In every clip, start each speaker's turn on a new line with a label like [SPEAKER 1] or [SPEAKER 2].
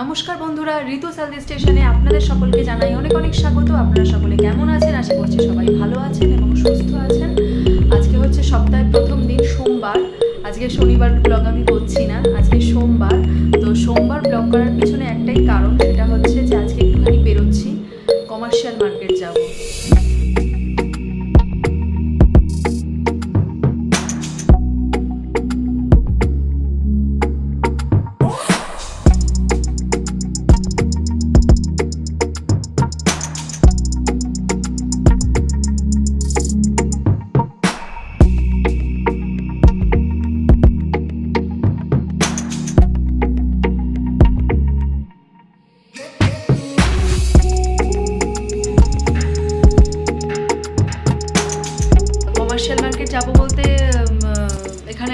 [SPEAKER 1] নমস্কার বন্ধুরা, ঋতু সালদি স্টেশনে আপনাদের সকলকে জানাই অনেক অনেক স্বাগত। আপনারা সকলে কেমন আছেন? আশা করছি সবাই ভালো আছেন এবং সুস্থ আছেন। আজকে হচ্ছে সপ্তাহের প্রথম দিন, সোমবার। আজকে শনিবার ব্লগ আমি করছি না, আজকে সোমবার। তো সোমবার ব্লগ করার পিছনে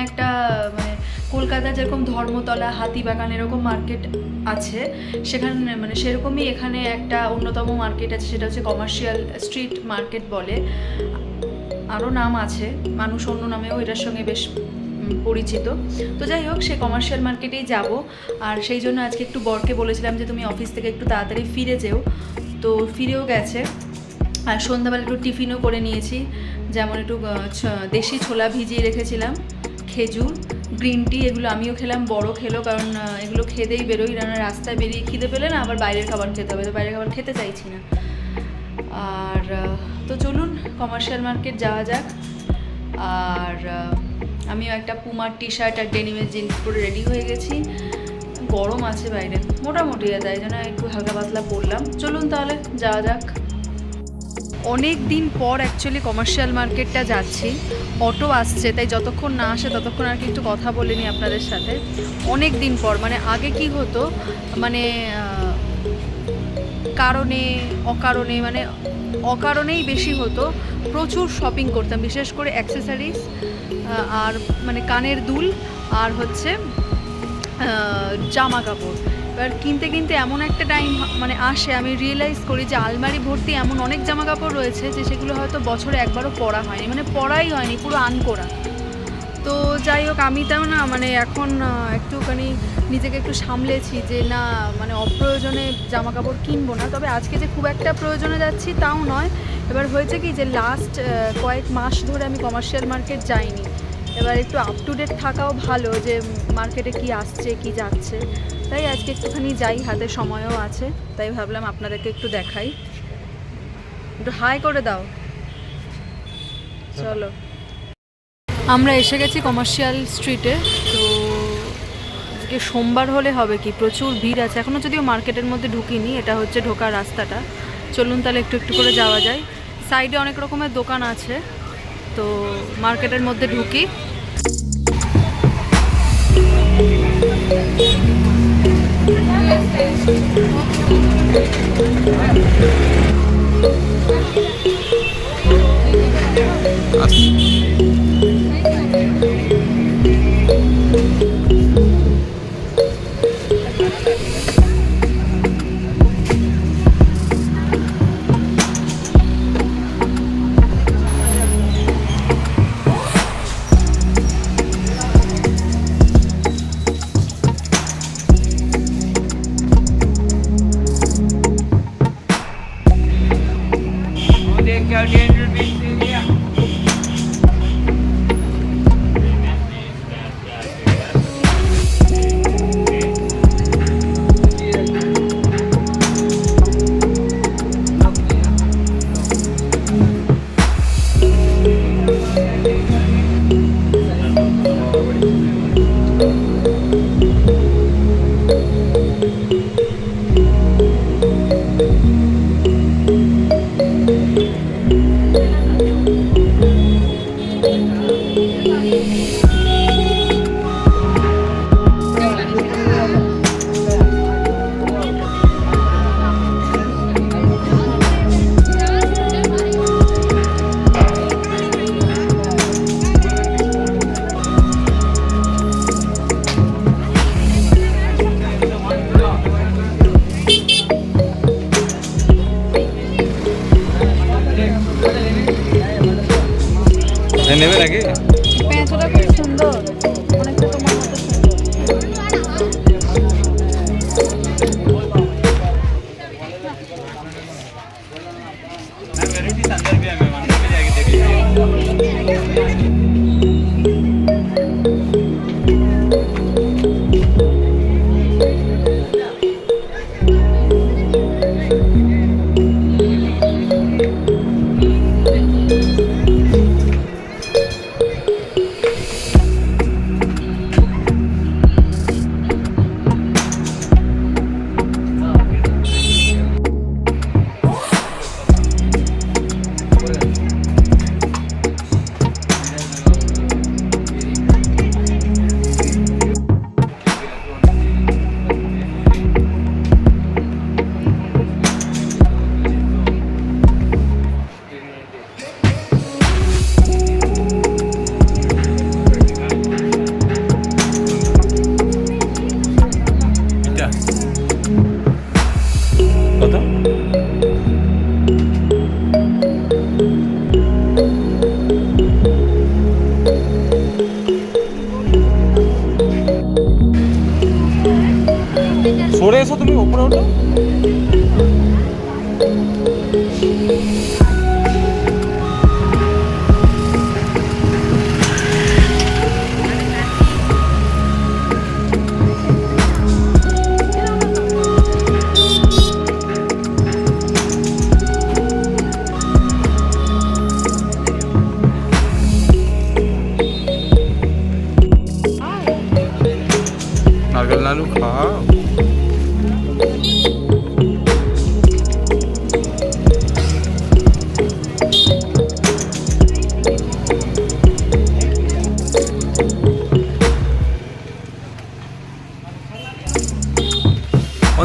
[SPEAKER 1] একটা মানে কলকাতা যেরকম ধর্মতলা, হাতিবাগান এরকম মার্কেট আছে, সেখানে মানে সেরকমই এখানে একটা অন্যতম মার্কেট আছে, সেটা হচ্ছে কমার্শিয়াল স্ট্রিট মার্কেট বলে। আরও নাম আছে, মানুষ অন্য নামেও এটার সঙ্গে বেশ পরিচিত। তো যাই হোক সে কমার্শিয়াল মার্কেটেই যাব। আর সেই জন্য আজকে একটু বরকে বলেছিলাম যে তুমি অফিস থেকে একটু তাড়াতাড়ি ফিরে যেও। তো ফিরেও গেছে। আর সন্ধ্যাবেলা একটু টিফিনও করে নিয়েছি। যেমন একটু দেশি ছোলা ভিজিয়ে রেখেছিলাম। খেজুর গ্রিন টি এগুলো আমিও খেলাম, বড় খেলো কারণ এগুলো খেতেই বেরোই রান্না রাস্তায় বেরিয়ে খিদে পেলে না আবার বাইরের খাবার খেতে হবে, তো বাইরের খাবার খেতে চাইছি না। আর তো চলুন কমার্শিয়াল মার্কেট যাওয়া যাক। আর আমিও একটা পুমার টি শার্ট আর ডেনিমের জিন্স পরে রেডি হয়ে গেছি। গরম আছে বাইরে, মোটামুটি তাই জন্য একটু হালকা পাতলা পরলাম। চলুন তাহলে, যাওয়া যাক। অনেক দিন পর অ্যাকচুয়ালি কমার্শিয়াল মার্কেটটা যাচ্ছি। অটো আসছে, তাই যতক্ষণ না আসে ততক্ষণ আর কি একটু কথা বলে নিই আপনাদের সাথে। অনেক দিন পর মানে আগে কি হতো মানে কারণে, অকারণে মানে অকারণেই বেশি হতো। প্রচুর শপিং করতাম, বিশেষ করে অ্যাক্সেসরিজ আর মানে কানের দুল, আর হচ্ছে জামা কাপড়। এবার কিনতে কিনতে এমন একটা টাইম মানে আসে, আমি রিয়েলাইজ করি যে আলমারি ভর্তি এমন অনেক জামা কাপড় রয়েছে যে সেগুলো হয়তো বছরে একবারও পরা হয়নি মানে পরাই হয়নি, পুরো আনকোরা। তো যাই হোক, আমি তাও না মানে এখন একটুখানি নিজেকে একটু সামলেছি যে না মানে অপ্রয়োজনে জামা কাপড় কিনবো না। তবে আজকে যে খুব একটা প্রয়োজনে যাচ্ছি তাও নয়। এবার হয়েছে কি যে লাস্ট কয়েক মাস ধরে আমি কমার্শিয়াল মার্কেট যাইনি। এবার একটু আপ টু ডেট থাকাও ভালো যে মার্কেটে কি আসছে, কি যাচ্ছে। তাই আজকে একটুখানি যাই, হাতে সময়ও আছে, তাই ভাবলাম আপনাদেরকে একটু দেখাই। একটু হাই করে দাও। চলো। আমরা এসে গেছি কমার্শিয়াল স্ট্রিটে তো আজকে সোমবার হলে হবে কি? প্রচুর ভিড় আছে। এখনও যদিও মার্কেটের মধ্যে ঢুকিনি, এটা হচ্ছে ঢোকার রাস্তাটা। চলুন তাহলে একটু একটু করে যাওয়া যায়। সাইডে অনেক রকমের দোকান আছে, তো মার্কেটের মধ্যে ঢুকি।
[SPEAKER 2] Thank you. নাকি
[SPEAKER 1] পেঁচোটা খুব সুন্দর।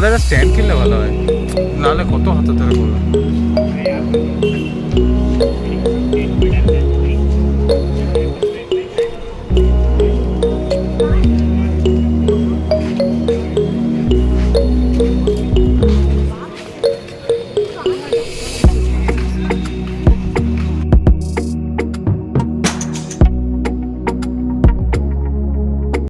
[SPEAKER 2] একটা স্ট্যান্ড কিনলে ভালো হয়। নাহলে কত হাতে ধরে করবে?